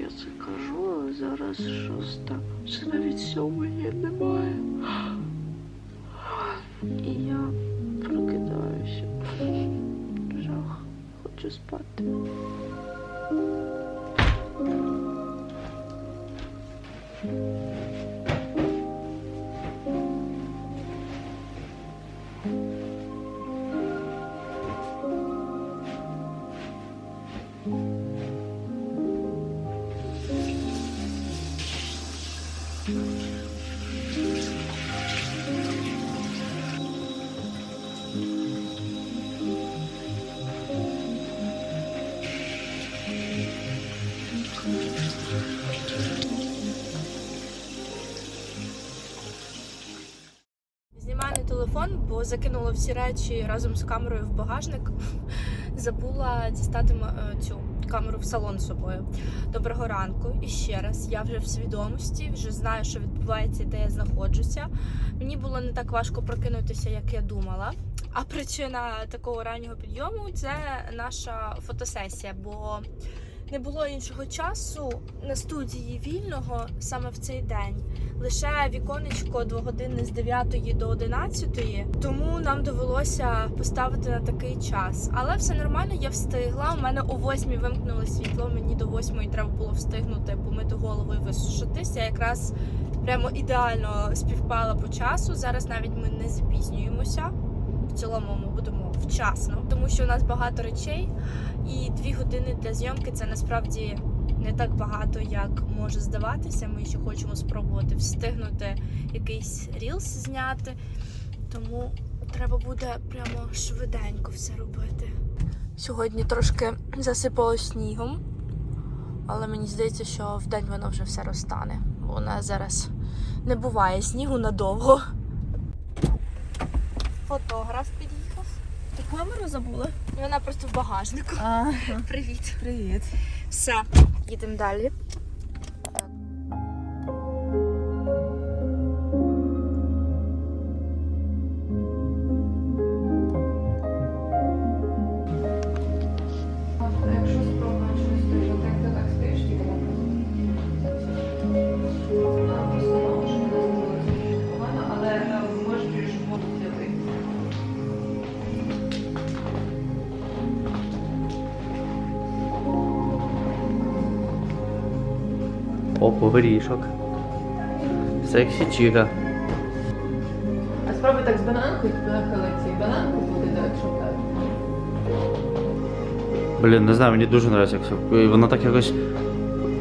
я це кажу, а зараз шоста. Ще навіть сьомої немає. І я прокидаюся. Жах, хочу спати. Телефон, бо закинула всі речі разом з камерою в багажник. Забула дістати е, цю камеру в салон з собою. Доброго ранку. І ще раз, я вже в свідомості, вже знаю, що відбувається, де я знаходжуся. Мені було не так важко прокинутися, як я думала. А причина такого раннього підйому це наша фотосесія, бо не було іншого часу на студії вільного саме в цей день лише віконечко двогодинне з 9 до 11, тому нам довелося поставити на такий час. Але все нормально, я встигла. У мене о 8 вимкнули світло. Мені до 8 треба було встигнути помити голову і висушитися. Якраз прямо ідеально співпала по часу. Зараз навіть ми не запізнюємося. В цілому ми будемо вчасно, тому що у нас багато речей, і дві години для зйомки це насправді не так багато, як може здаватися. Ми ще хочемо спробувати встигнути якийсь рілс зняти. Тому треба буде прямо швиденько все робити. Сьогодні трошки засипало снігом, але мені здається, що в день воно вже все розтане, бо у нас зараз не буває снігу надовго. Фотограф під'їхав. Ти камеру забула? Вона просто в багажнику. А, Привіт. привіт. Все, їдемо далі. горішок. Сексі чіка. А спробуй так з бананкою нахилити. Бананку буде, так, якщо так. Блін, не знаю, мені дуже подобається, як все. Воно так якось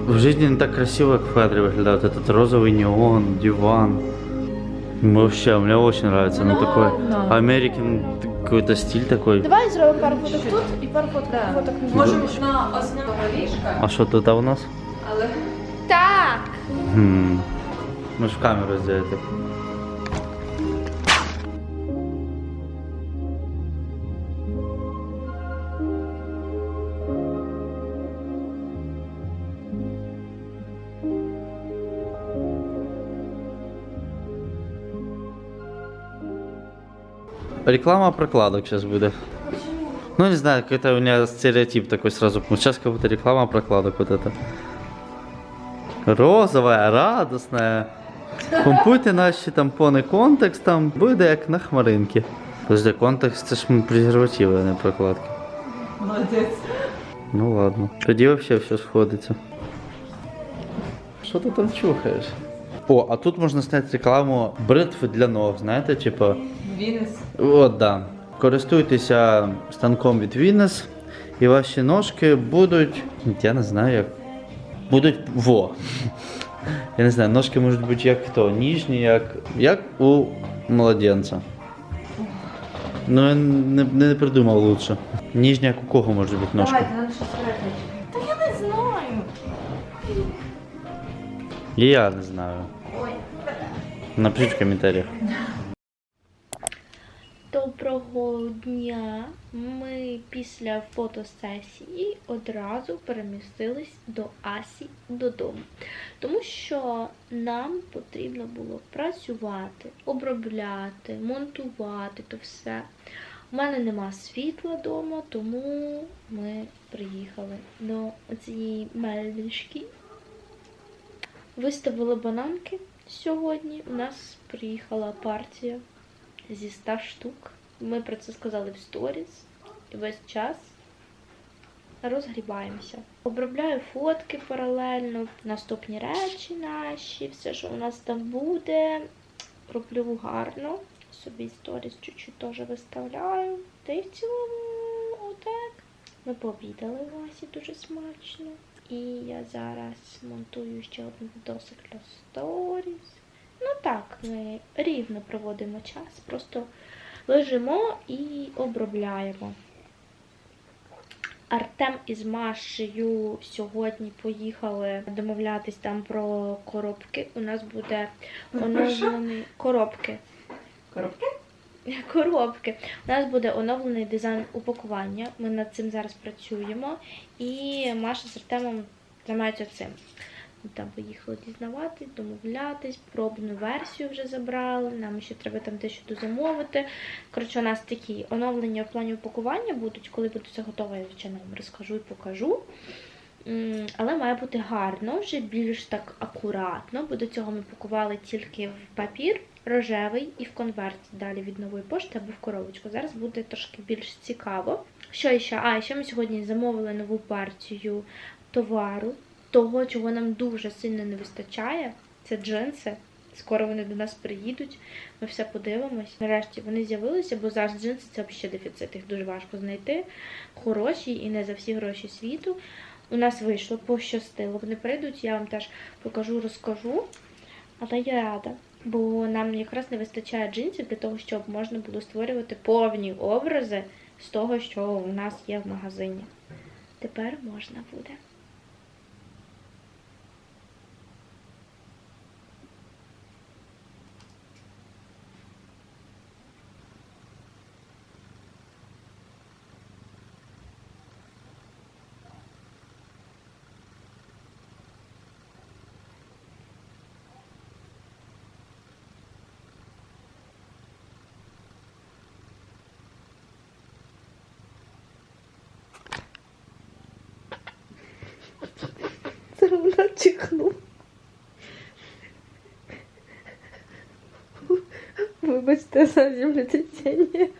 в житті не так красиво, як в кадрі виглядає. Вот Этот розовый неон, диван. Вообще, мне очень нравится. Ну, такой ладно. American какой-то стиль такой. Давай зробимо пару фоток тут і пару фоток, Да. фоток на Можемо на основного ліжка, А що тут у нас? Ж в камеру сделати. Реклама прокладок сейчас будет. Ну, не знаю, какой-то у меня стереотип такой сразу. Сейчас как будто реклама прокладок вот это. Розовая, радостная. Помпуйте наші тампони контекстом, буде як на хмаринки. Подожди, контекст це ж презервативи, а не прокладки. молодець. Ну ладно. Тоді взагалі все сходиться. Що ти там чухаєш? О, а тут можна зняти рекламу бритв для ног, знаєте, типу. Вінес. От, да. Користуйтеся станком від Вінес, і ваші ножки будуть. Я не знаю як. Будуть во. Я не знаю, ножки можуть бути як хто, ніжні, як. як у младенця. Ну, я не, не придумав лучше. Ніжні, як у кого можуть бути ножки. Давайте, нам щось. Та я не знаю. І я не знаю. Напишіть в коментарях. Доброго дня! Ми після фотосесії одразу перемістились до Асі додому, тому що нам потрібно було працювати, обробляти, монтувати то все. У мене нема світла вдома, тому ми приїхали до цієї мельнички Виставили бананки сьогодні. У нас приїхала партія зі 100 штук. Ми про це сказали в сторіс. І весь час розгрібаємося. Обробляю фотки паралельно, наступні речі наші, все, що у нас там буде. Роблю гарно. Собі сторіс чуть-чуть теж виставляю. Та й в цілому отак. Ми пообідали Васі дуже смачно. І я зараз монтую ще один відосик для сторіс. Ну так, ми рівно проводимо час, просто лежимо і обробляємо. Артем із Машею сьогодні поїхали домовлятись там про коробки. У нас буде оновлений коробки. Коробки? Коробки. У нас буде оновлений дизайн упакування. Ми над цим зараз працюємо. І Маша з Артемом займаються цим. Там поїхали дізнаватись, домовлятись, пробну версію вже забрали. Нам ще треба там дещо дозамовити. Коротше, у нас такі оновлення в плані упакування будуть, коли буде все готове, я звичайно вам розкажу і покажу. Але має бути гарно, вже більш так акуратно, бо до цього ми пакували тільки в папір рожевий і в конверт далі від нової пошти або в коробочку. Зараз буде трошки більш цікаво. Що ще? А, ще ми сьогодні замовили нову партію товару, того, чого нам дуже сильно не вистачає. Це джинси. Скоро вони до нас приїдуть. Ми все подивимось. Нарешті вони з'явилися, бо зараз джинси це взагалі дефіцит. Їх дуже важко знайти. Хороші і не за всі гроші світу. У нас вийшло, пощастило. Вони прийдуть, я вам теж покажу, розкажу. Але я рада, бо нам якраз не вистачає джинсів для того, щоб можна було створювати повні образи з того, що у нас є в магазині. Тепер можна буде. Чихнула. Вибачте за землетрясение.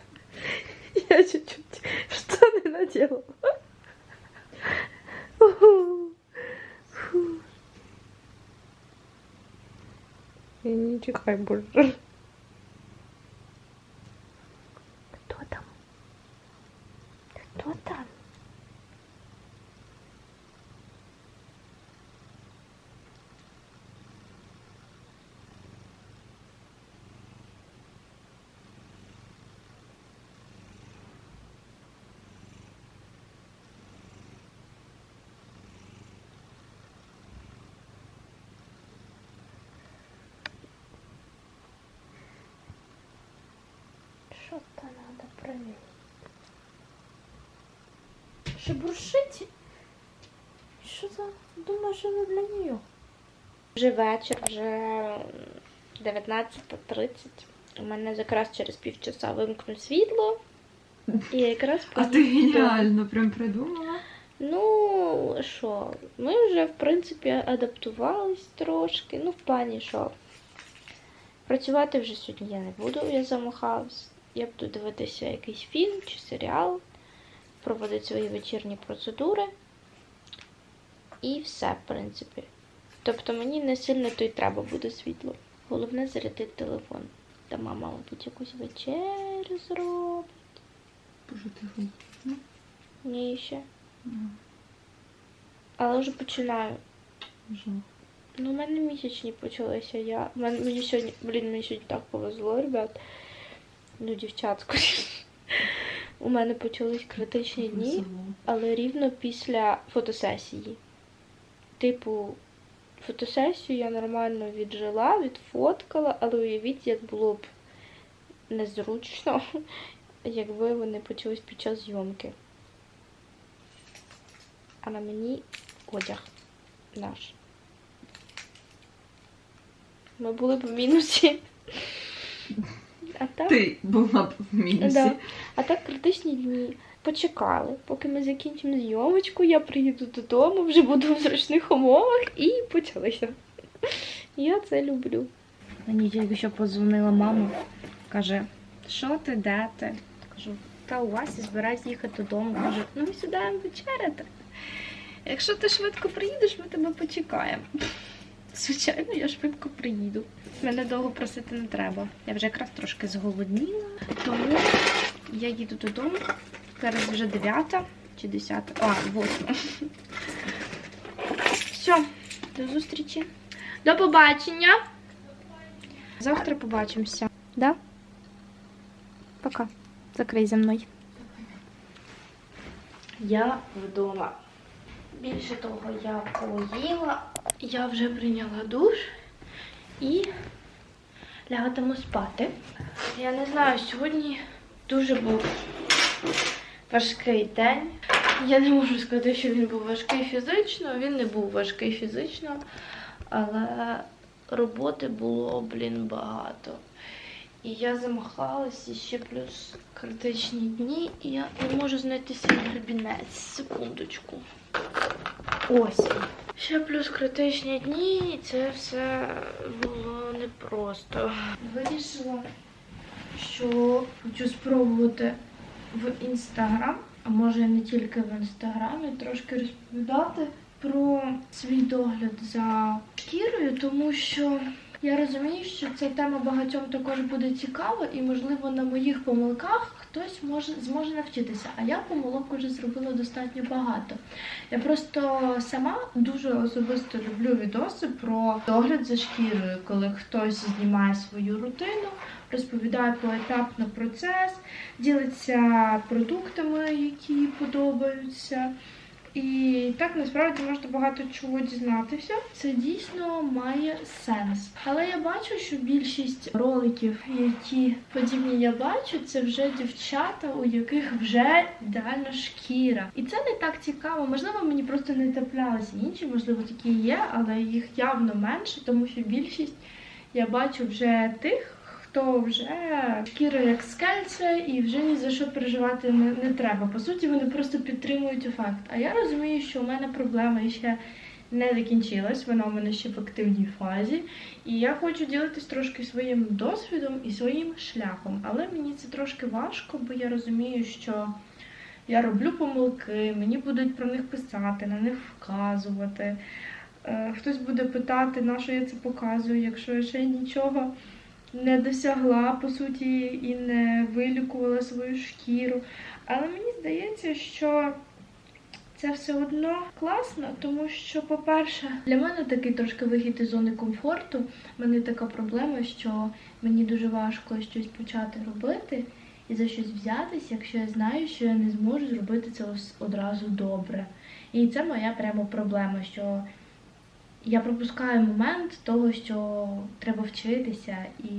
Я чуть-чуть что-то наделала. Фу. Не чихай больше. Кто там? Кто там? Що за? Думаю, що не для нее. Вже вечір, вже 19.30. У мене якраз через півчаса вимкнуть світло. І якраз А ти геніально прям придумала. Ну, що, ми вже, в принципі, адаптувались трошки. Ну, в плані, що працювати вже сьогодні я не буду, я замахалась. Я буду дивитися якийсь фільм чи серіал, проводити свої вечірні процедури. І все, в принципі. Тобто мені не сильно то й треба буде світло. Головне зарядити телефон. Та мама, мабуть, якусь вечерю зробить. Боже, ти. Ні, ще. Ага, Але вже починаю. жах. Ну, у мене місячні почалися. Я... Мені сьогодні, блін, мені сьогодні так повезло, ребят. Ну, дівчат. У мене почались критичні дні, але рівно після фотосесії. Типу, фотосесію я нормально віджила, відфоткала, але уявіть, як було б незручно, якби вони почались під час зйомки. А на мені одяг наш. Ми були б в мінусі. А так, Ти була б в мінусі. Да. а так критичні дні. Почекали, поки ми закінчимо зйомочку, я приїду додому, вже буду в зручних умовах і почалося. Я це люблю. Мені тільки що подзвонила мама. Каже, що ти, де ти? Кажу, та у Васі збираюсь їхати додому. Каже, ну ми сідаємо вечеряти. Якщо ти швидко приїдеш, ми тебе почекаємо. Звичайно, я швидко приїду. Мене довго просити не треба. Я вже якраз трошки зголодніла. Тому я їду додому. Зараз вже 9 чи 10. А, 8. Все, до зустрічі. До побачення. Завтра побачимося. Да? Пока. Закрий за мною. Я вдома. Більше того, я поїла, я вже прийняла душ і лягатиму спати. Я не знаю, сьогодні дуже був важкий день. Я не можу сказати, що він був важкий фізично, він не був важкий фізично, але роботи було, блін, багато. І я замахалась, і ще плюс критичні дні, і я не можу знайти свій гребінець. Секундочку. Ось. Ще плюс критичні дні, і це все було непросто. Вирішила, що хочу спробувати в інстаграм, а може не тільки в інстаграмі, трошки розповідати про свій догляд за шкірою, тому що я розумію, що ця тема багатьом також буде цікава, і можливо на моїх помилках хтось може зможе навчитися. А я помилок вже зробила достатньо багато. Я просто сама дуже особисто люблю відоси про догляд за шкірою, коли хтось знімає свою рутину, розповідає поетапно процес, ділиться продуктами, які подобаються. І так насправді можна багато чого дізнатися. Це дійсно має сенс. Але я бачу, що більшість роликів, які подібні я бачу, це вже дівчата, у яких вже ідеальна шкіра. І це не так цікаво. Можливо, мені просто не траплялися інші, можливо, такі є, але їх явно менше, тому що більшість я бачу вже тих. Хто вже шкіра як скельце і вже ні за що переживати не, не треба. По суті, вони просто підтримують ефект. А я розумію, що у мене проблема ще не закінчилась, вона у мене ще в активній фазі. І я хочу ділитись трошки своїм досвідом і своїм шляхом. Але мені це трошки важко, бо я розумію, що я роблю помилки, мені будуть про них писати, на них вказувати. Е, Хтось буде питати, на що я це показую, якщо я ще нічого не досягла, по суті, і не вилікувала свою шкіру. Але мені здається, що це все одно класно, тому що, по-перше, для мене такий трошки вихід із зони комфорту. У мене така проблема, що мені дуже важко щось почати робити і за щось взятись, якщо я знаю, що я не зможу зробити це одразу добре. І це моя прямо проблема, що я пропускаю момент того, що треба вчитися і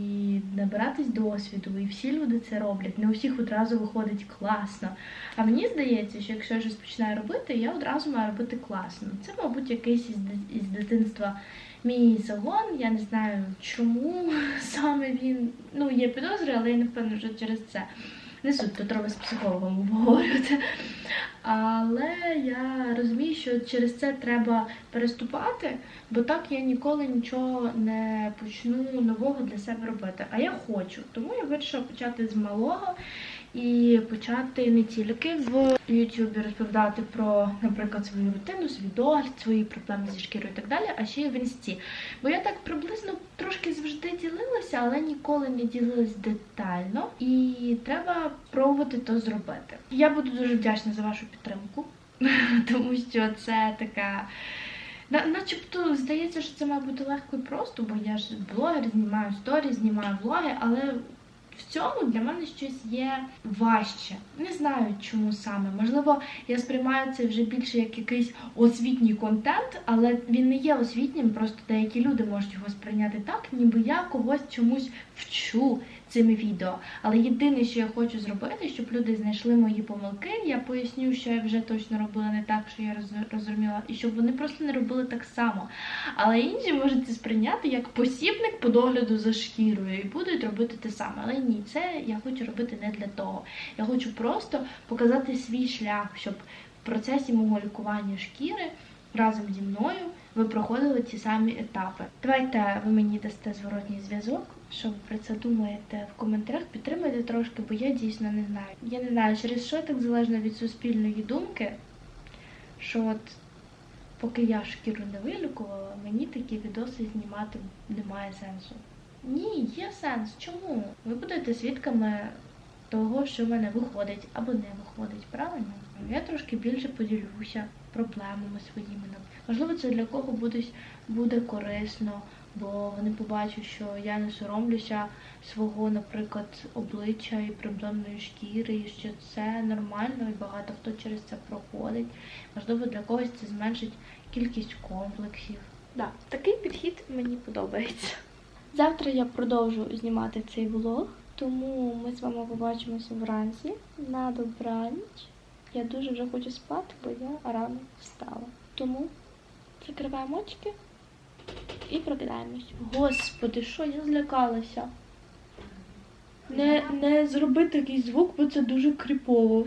набиратись досвіду, і всі люди це роблять. Не у всіх одразу виходить класно. А мені здається, що якщо я щось починаю робити, я одразу маю робити класно. Це, мабуть, якийсь із, дитинства мій загон. Я не знаю, чому саме він. Ну, є підозри, але я не впевнена, що через це. Не суть, то треба з психологом обговорювати. Але я розумію, що через це треба переступати, бо так я ніколи нічого не почну нового для себе робити. А я хочу. Тому я вирішила почати з малого і почати не тільки в Ютубі розповідати про, наприклад, свою рутину, свій догляд, свої проблеми зі шкірою і так далі, а ще й в інсті. Бо я так приблизно трошки завжди ділилася, але ніколи не ділилась детально. І треба пробувати то зробити. Я буду дуже вдячна за вашу підтримку, тому що це така. Начебто здається, що це має бути легко і просто, бо я ж блогер, знімаю сторі, знімаю влоги, але в цьому для мене щось є важче. Не знаю, чому саме. Можливо, я сприймаю це вже більше як якийсь освітній контент, але він не є освітнім, просто деякі люди можуть його сприйняти так, ніби я когось чомусь вчу цими відео. Але єдине, що я хочу зробити, щоб люди знайшли мої помилки, я поясню, що я вже точно робила не так, що я роз- розуміла, і щоб вони просто не робили так само. Але інші можуть це сприйняти як посібник по догляду за шкірою і будуть робити те саме. Але ні, це я хочу робити не для того. Я хочу просто показати свій шлях, щоб в процесі мого лікування шкіри разом зі мною ви проходили ці самі етапи. Давайте ви мені дасте зворотній зв'язок. Що ви про це думаєте в коментарях? Підтримайте трошки, бо я дійсно не знаю. Я не знаю, через що так залежно від суспільної думки, що от поки я шкіру не вилікувала, мені такі відоси знімати немає сенсу. Ні, є сенс. Чому? Ви будете свідками того, що в мене виходить або не виходить, правильно? Я трошки більше поділюся проблемами своїми. Можливо, це для кого буде, буде корисно, бо вони побачать, що я не соромлюся свого, наприклад, обличчя і проблемної шкіри, і що це нормально, і багато хто через це проходить. Можливо, для когось це зменшить кількість комплексів. Да, такий підхід мені подобається. Завтра я продовжу знімати цей влог, тому ми з вами побачимося вранці на добраніч. Я дуже вже хочу спати, бо я рано встала. Тому закриваємо очки і прокидаємось. Господи, що я злякалася. Не, не зроби такий звук, бо це дуже кріпово.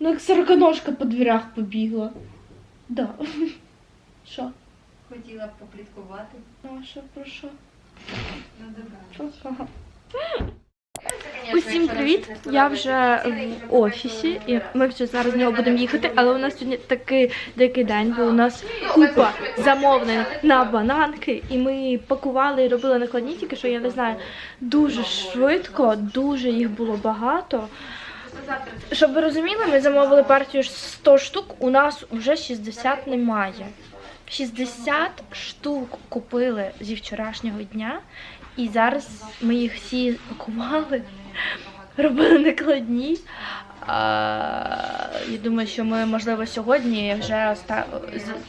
Ну, як сороконожка по дверях побігла. Да. Що? Хотіла б попліткувати. Ну, а що про що? Ну, добре. Усім привіт! Я вже в офісі, і ми вже зараз з нього будемо їхати, але у нас сьогодні такий дикий день, бо у нас купа замовлень на бананки, і ми пакували і робили накладні, тільки що я не знаю, дуже швидко, дуже їх було багато. Щоб ви розуміли, ми замовили партію 100 штук, у нас вже 60 немає. 60 штук купили зі вчорашнього дня, і зараз ми їх всі пакували, робили накладні. Я думаю, що ми, можливо, сьогодні вже оста...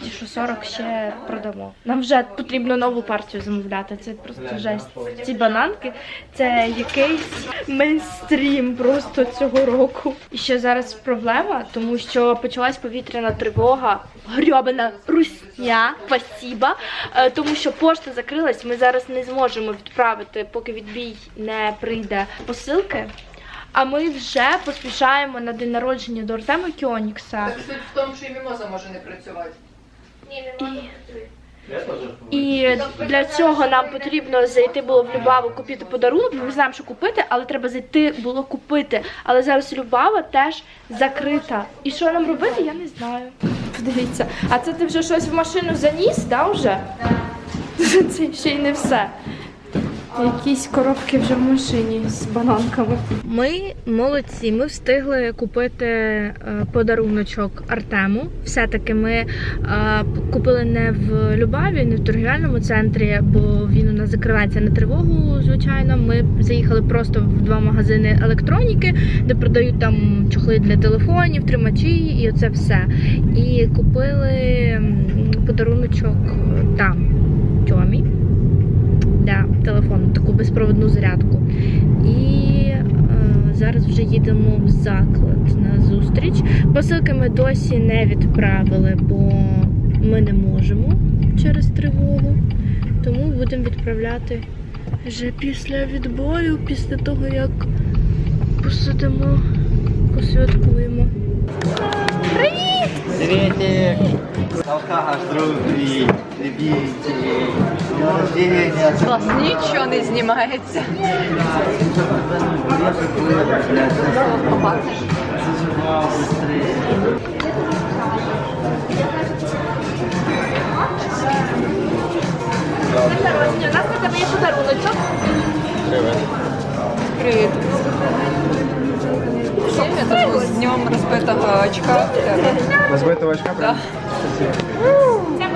ті, що 40 ще продамо. Нам вже потрібно нову партію замовляти. Це просто жесть. Ці бананки це якийсь мейнстрім просто цього року. І ще зараз проблема, тому що почалась повітряна тривога, грьобана русня, спасіба, Е, тому що пошта закрилась. Ми зараз не зможемо відправити, поки відбій не прийде посилки. А ми вже поспішаємо на день народження до Артема Кіонікса. Так суть в тому, що і мімоза може не працювати. Ні, І для цього нам потрібно зайти було в Любаву купити подарунок. Ми не знаємо, що купити, але треба зайти було купити. Але зараз Любава теж закрита. І що нам робити, я не знаю. Подивіться, а це ти вже щось в машину заніс, да, вже? Це ще й не все. Якісь коробки вже в машині з бананками. Ми молодці. Ми встигли купити е, подаруночок Артему. Все-таки ми е, купили не в Любаві, не в торгівельному центрі, бо він у нас закривається на тривогу. Звичайно, ми заїхали просто в два магазини електроніки, де продають там чохли для телефонів, тримачі і оце все. І купили подаруночок там Тьомі для телефону, таку безпроводну зарядку. І е, зараз вже їдемо в заклад на зустріч. Посилки ми досі не відправили, бо ми не можемо через тривогу. Тому будемо відправляти вже після відбою, після того, як посидимо, посвяткуємо. Приветик! Алкаш, друзі, любіть, день рождения. Клас, нічого не знімається. У нас на тебе є подаруночок. Привіт. Сім'я тут з днем розбитого очка. Розбитого очка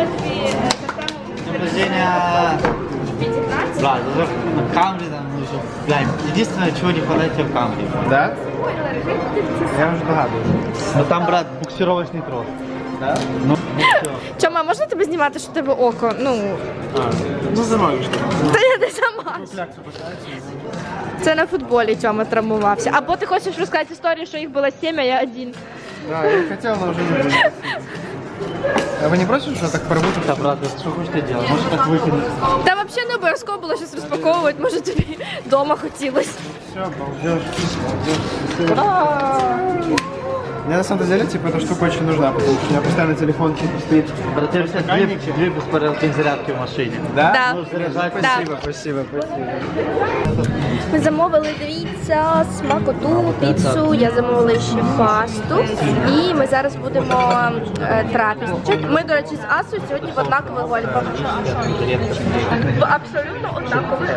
тобі е, День рождения. 15. Брат, уже на камере там, уже, блядь, единственное, чего не хватает тебе в камере. Да? Я вже догадуюся. Ну там, брат, буксировочный трос. Да? Ну, ну. Чома, можна тебе знімати, що в тебе око? Ну, А, ну замовиш та я не сама. Це на футболі Тьома травмувався. Або ти хочеш розказати історію, що їх було сім, а я один. Да, я хотел, но уже не буду. А вы не против, что так порвут? Да, брат, да что хочешь ты делать? Можешь так выкинуть. Та взагалі не обов'язково було щось розпаковувати, може тобі вдома хотілося. Все, балдеж, балдеж. Мне на самом деле, типа, эта штука очень нужна, потому что у меня постоянно телефон типа, стоит. Дві, дві безперервні зарядки в машині. Да? Да. Можеш заряджати. Спасибо, спасибо, спасибо. Ми замовили, дивіться, смакоту, піцу, я замовила ще пасту. І ми зараз будемо е, трапізничати. Ми, до речі, з Асою сьогодні в однакових гольфах. В абсолютно однакових.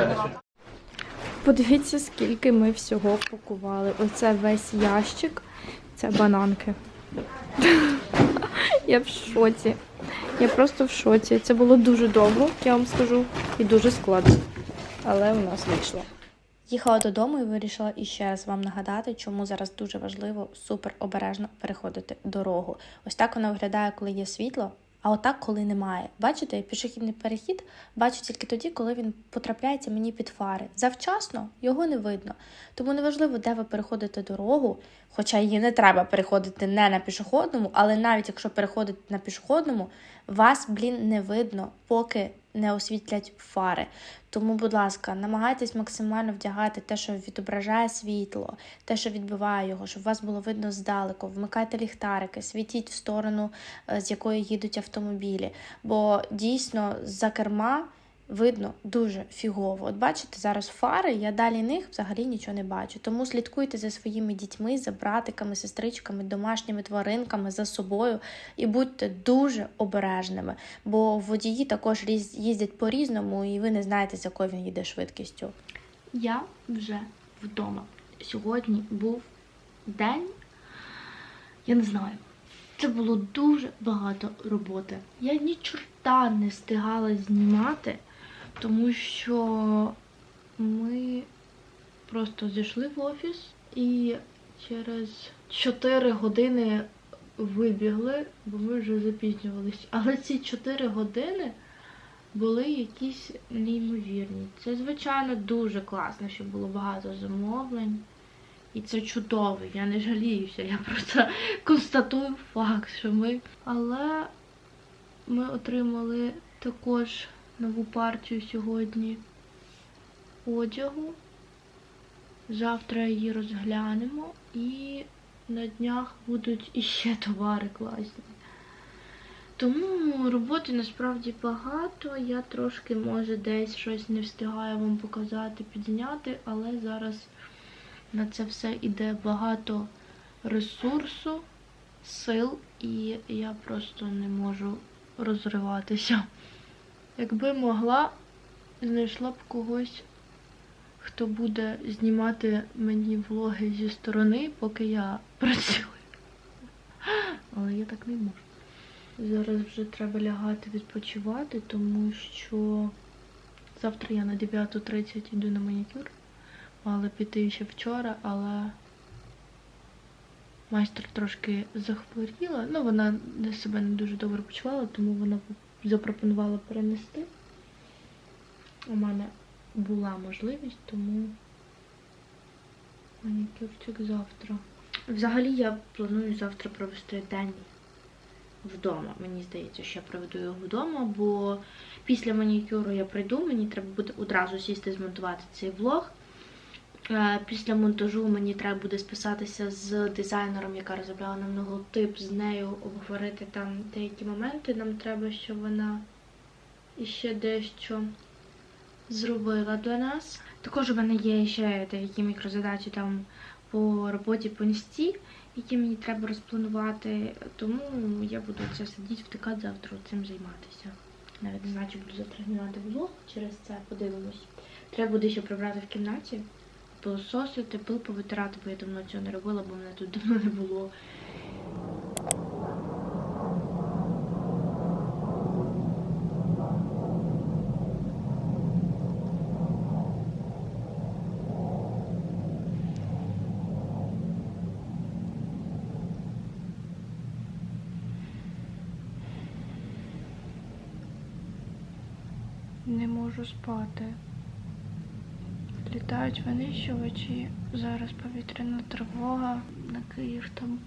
Подивіться, скільки ми всього пакували. Оце весь ящик. Це бананки. Я в шоці. Я просто в шоці. Це було дуже довго, я вам скажу, і дуже складно. Але у нас вийшло. Їхала додому і вирішила іще раз вам нагадати, чому зараз дуже важливо супер обережно переходити дорогу. Ось так вона виглядає, коли є світло, а отак, коли немає. Бачите, пішохідний перехід бачу тільки тоді, коли він потрапляється мені під фари. Завчасно його не видно. Тому неважливо, де ви переходите дорогу, хоча її не треба переходити не на пішохідному, але навіть якщо переходите на пішохідному, вас, блін, не видно, поки не освітлять фари. Тому, будь ласка, намагайтесь максимально вдягати те, що відображає світло, те, що відбиває його, щоб вас було видно здалеку. Вмикайте ліхтарики, світіть в сторону, е, з якої їдуть автомобілі. Бо дійсно за керма видно дуже фігово. От бачите, зараз фари, я далі них взагалі нічого не бачу. Тому слідкуйте за своїми дітьми, за братиками, сестричками, домашніми тваринками, за собою і будьте дуже обережними. Бо водії також їздять по-різному, і ви не знаєте, з якою він їде швидкістю. Я вже вдома. Сьогодні був день, я не знаю. Це було дуже багато роботи. Я ні чорта не встигала знімати, тому що ми просто зайшли в офіс і через 4 години вибігли, бо ми вже запізнювалися. Але ці 4 години були якісь неймовірні. Це, звичайно, дуже класно, що було багато замовлень. І це чудово, я не жаліюся, я просто констатую факт, що ми. Але ми отримали також нову партію сьогодні одягу. Завтра її розглянемо і на днях будуть іще товари класні. Тому роботи насправді багато. Я трошки, може, десь щось не встигаю вам показати, підзняти, але зараз на це все йде багато ресурсу, сил, і я просто не можу розриватися. Якби могла, знайшла б когось, хто буде знімати мені влоги зі сторони, поки я працюю. Але я так не можу. Зараз вже треба лягати відпочивати, тому що завтра я на 9.30 йду на манікюр. Мала піти ще вчора, але майстер трошки захворіла. Ну, вона себе не дуже добре почувала, тому вона запропонувала перенести. У мене була можливість, тому манікюрчик завтра. Взагалі я планую завтра провести день вдома. Мені здається, що я проведу його вдома, бо після манікюру я прийду, мені треба буде одразу сісти змонтувати цей влог. Е, Після монтажу мені треба буде списатися з дизайнером, яка розробляла нам логотип, з нею обговорити там деякі моменти. Нам треба, щоб вона іще дещо зробила для нас. Також у мене є ще деякі мікрозадачі там по роботі по інсті, які мені треба розпланувати. Тому я буду це сидіти, втикати завтра цим займатися. Навіть не знаю, чи буду завтра знімати влог, через це подивимось. Треба буде ще прибрати в кімнаті, пилососити, пил повитирати, бо я давно цього не робила, бо мене тут давно не було. Не можу спати. Літають винищувачі. Зараз повітряна тривога на Київ там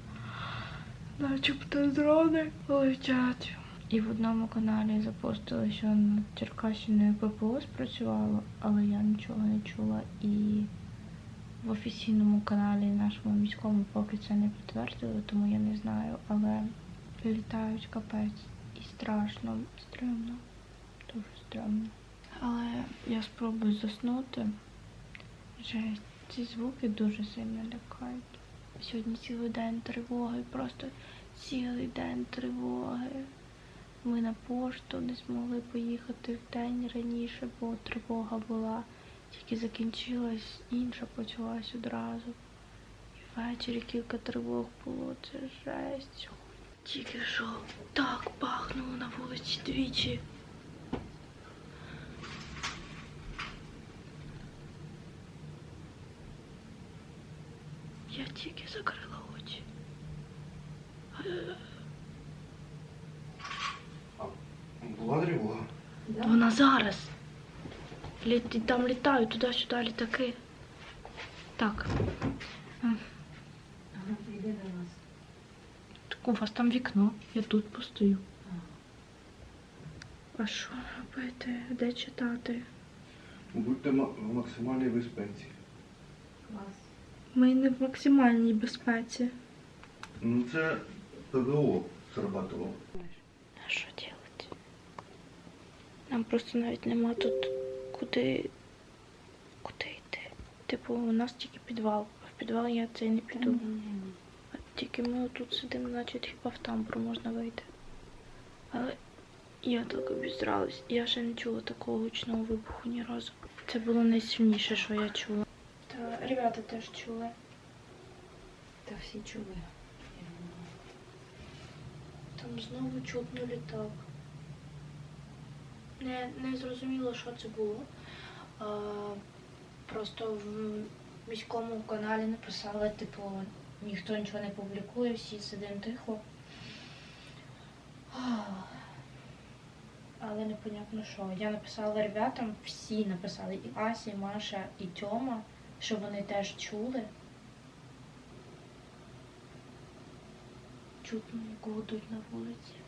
начебто дрони летять. І в одному каналі запостили, що над Черкащиною ППО спрацювало, але я нічого не чула і в офіційному каналі нашому міському поки це не підтвердили, тому я не знаю, але літають капець і страшно, стрьомно, дуже стрьомно. Але я спробую заснути. Жесть, ці звуки дуже сильно лякають. Сьогодні цілий день тривоги, просто цілий день тривоги. Ми на пошту не змогли поїхати в день раніше, бо тривога була. Тільки закінчилась, інша почалась одразу. І ввечері кілька тривог було, це жесть. Тільки що так пахнуло на вулиці двічі. Я тільки закрила очі. Була тривога. Вона зараз. Літ... Там літають туди-сюди літаки. Так. М. Так у вас там вікно, я тут постою. А що робити? Де читати? Будьте в максимальній безпеці. Ми не в максимальній безпеці. Ну це ПВО срабатувало. А що робити? Нам просто навіть нема тут куди. Куди йти. Типу, у нас тільки підвал. А в підвал я цей не піду. А тільки ми тут сидимо, значить хіба в тамбур можна вийти. Але я так обізралась. Я ще не чула такого гучного вибуху ні разу. Це було найсильніше, що я чула. Та ребята теж чули. Та всі чули. Там знову чутно літак. Не, не зрозуміло, що це було. А, просто в міському каналі написали, типу, ніхто нічого не публікує, всі сидимо тихо. Але непонятно що. Я написала ребятам, всі написали, і Ася, і Маша, і Тьома, що вони теж чули. Чутно, як гудуть на вулиці.